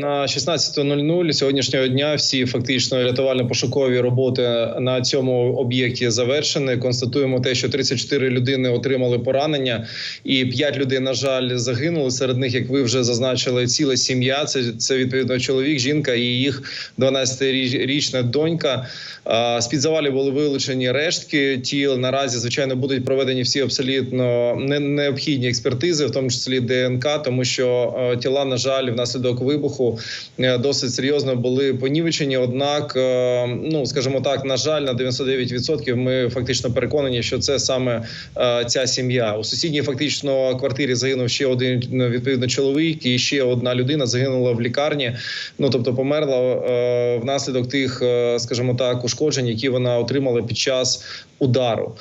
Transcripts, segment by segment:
на 16.00 сьогоднішнього дня всі фактично рятувально-пошукові роботи на цьому об'єкті завершені. Констатуємо те, що 34 людини отримали поранення, і 5 людей, на жаль, загинули. Серед них, як ви вже зазначили, ціла сім'я. Це, це відповідно чоловік, жінка і їх 12-річна донька. З під завалів були вилучені рештки тіл. Наразі звичайно будуть проведені всі абсолютно не- необхідні експертизи, в тому числі ДНК, тому що е, тіла, на жаль, внаслідок вибуху е, досить серйозно були понівечені. Однак, е, ну скажімо так, на жаль, на 99% ми фактично переконані, що це саме е, ця сім'я. У сусідній фактично квартирі загинув ще один ну, відповідно чоловік, і ще одна людина загинула в лікарні. Ну тобто померла внаслідок тих, скажімо так, ушкоджень, які вона отримала під час удару.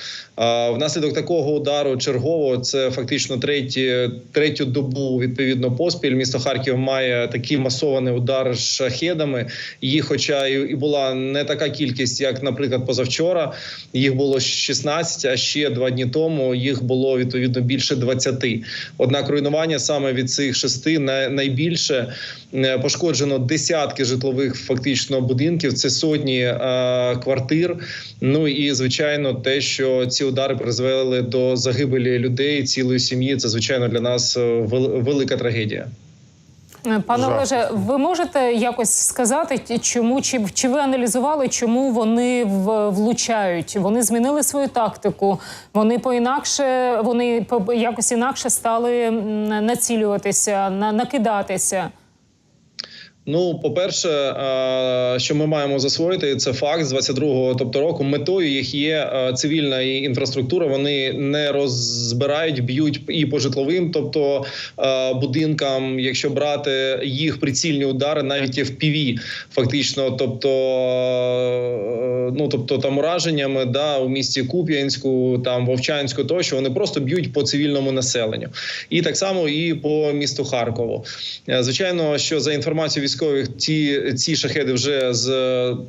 Внаслідок такого удару чергового це фактично треті, третю добу відповідно поспіль. Місто Харків має такий масований удар шахедами. Їх, хоча і була не така кількість, як, наприклад, позавчора. Їх було 16, а ще два дні тому їх було відповідно більше 20. Однак руйнування саме від цих шести най- найбільше Е, пошкоджено десятки житлових фактично будинків. Це сотні е, квартир. Ну і звичайно, те, що ці удари призвели до загибелі людей, цілої сім'ї, це звичайно для нас е, велика трагедія. Е, Пане Жах. Олеже, ви можете якось сказати, чому чи, чи ви аналізували, чому вони в, влучають? Вони змінили свою тактику, вони поінакше, вони якось інакше стали націлюватися, на, накидатися. Ну, по-перше, е, що ми маємо засвоїти, це факт з 22-го, тобто року. Метою їх є е, цивільна інфраструктура. Вони не розбирають, б'ють і по житловим, тобто е, будинкам, якщо брати їх прицільні удари, навіть і в ПІВІ, фактично, тобто, ну тобто там ураженнями, да, у місті Куп'янську, там Вовчанську, тощо вони просто б'ють по цивільному населенню, і так само і по місту Харкову. Звичайно, що за інформацією військових, ці, ці шахеди вже з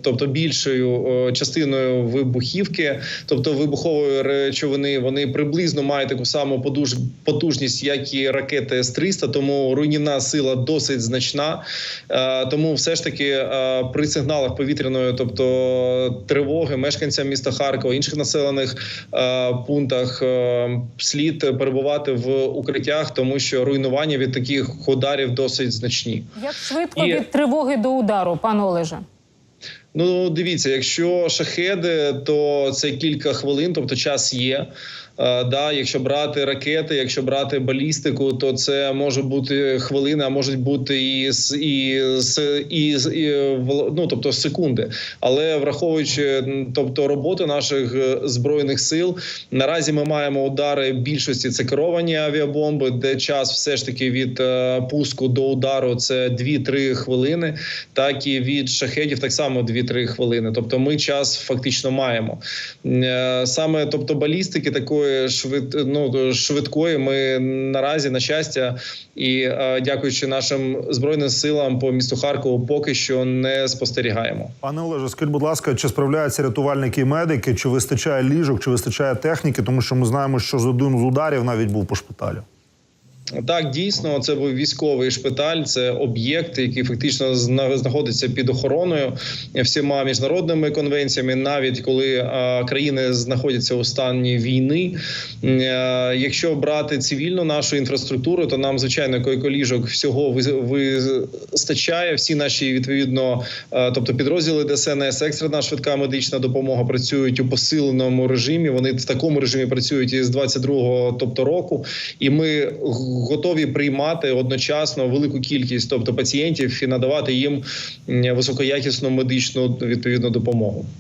тобто більшою частиною вибухівки, тобто вибухової речовини, вони приблизно мають таку саму подуж- потужність, як і ракети С-300, тому руйнівна сила досить значна. Е, Тому все ж таки е, при сигналах повітряної, тобто тривоги, мешканцям міста Харкова, інших населених е, пунктах слід перебувати в укриттях, тому що руйнування від таких ударів досить значні. Як швидко від тривоги до удару, пане Олеже? Ну, дивіться, якщо шахеди, то це кілька хвилин, тобто час є. Е, да, якщо брати ракети, якщо брати балістику, то це може бути хвилини, а можуть бути і і і, і ну, тобто секунди. Але враховуючи тобто роботу наших е, збройних сил, наразі ми маємо удари більшості це керовані авіабомби, де час все ж таки від е, пуску до удару це 2-3 хвилини, так і від шахедів так само 2-3 хвилини. Тобто, ми час фактично маємо. Е, Саме тобто балістики такої швид, ну, швидкої. Ми наразі на щастя і е, дякуючи нашим збройним силам по місту Харкову, поки що не спостерігаємо. Пане Олеже, скажіть, будь ласка, чи справляються рятувальники і медики, чи вистачає ліжок, чи вистачає техніки, тому що ми знаємо, що з один з ударів навіть був по шпиталю. Так, дійсно, це був військовий шпиталь. Це об'єкт, який фактично зна- знаходиться під охороною всіма міжнародними конвенціями, навіть коли країни знаходяться у стані війни. Е, якщо брати цивільну нашу інфраструктуру, то нам звичайно койко-ліжок всього ви- вистачає. Всі наші відповідно, е, тобто підрозділи ДСНС, екстрена швидка медична допомога працюють у посиленому режимі. Вони в такому режимі працюють із 22-го, тобто року, і ми готові приймати одночасно велику кількість, тобто пацієнтів, і надавати їм високоякісну медичну відповідну допомогу.